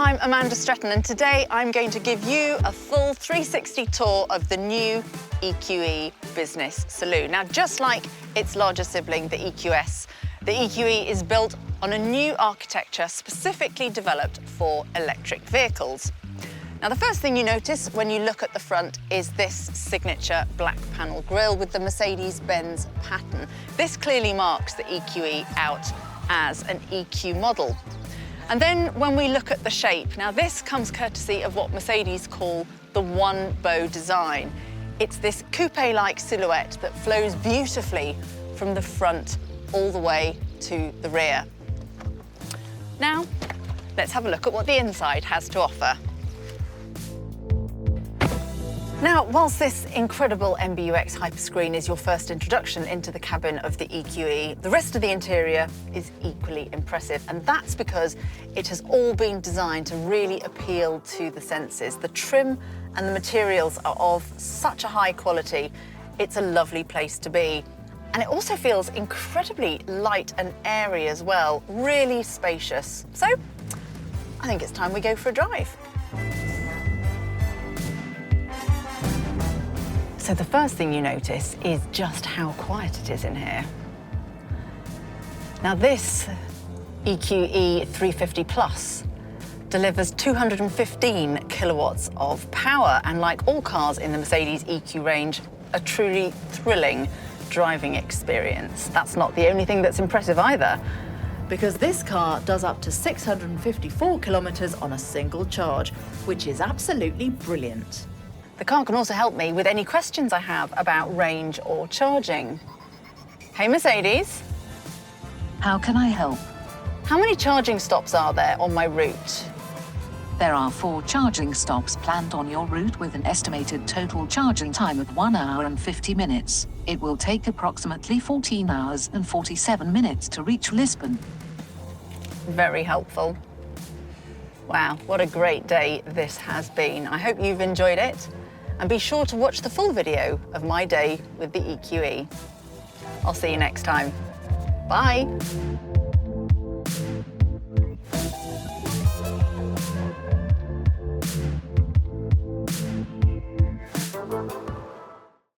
I'm Amanda Stretton and today I'm going to give you a full 360 tour of the new EQE Business Saloon. Now, just like its larger sibling, the EQS, the EQE is built on a new architecture specifically developed for electric vehicles. Now, the first thing you notice when you look at the front is this signature black panel grille with the Mercedes-Benz pattern. This clearly marks the EQE out as an EQ model. And then when we look at the shape, now this comes courtesy of what Mercedes call the one bow design. It's this coupe-like silhouette that flows beautifully from the front all the way to the rear. Now, let's have a look at what the inside has to offer. Now, whilst this incredible MBUX hyperscreen is your first introduction into the cabin of the EQE, the rest of the interior is equally impressive, and that's because it has all been designed to really appeal to the senses. The trim and the materials are of such a high quality, it's a lovely place to be. And it also feels incredibly light and airy as well, really spacious. So, I think it's time we go for a drive. So the first thing you notice is just how quiet it is in here. Now this EQE 350 Plus delivers 215 kilowatts of power and like all cars in the Mercedes EQ range, a truly thrilling driving experience. That's not the only thing that's impressive either. because this car does up to 654 kilometres on a single charge, which is absolutely brilliant. The car can also help me with any questions I have about range or charging. Hey Mercedes, How can I help? how many charging stops are there on my route? There are four charging stops planned on your route with an estimated total charging time of 1 hour and 50 minutes. It will take approximately 14 hours and 47 minutes to reach Lisbon. Very helpful. Wow, what a great day this has been. I hope you've enjoyed it. And be sure to watch the full video of my day with the EQE. I'll see you next time. Bye.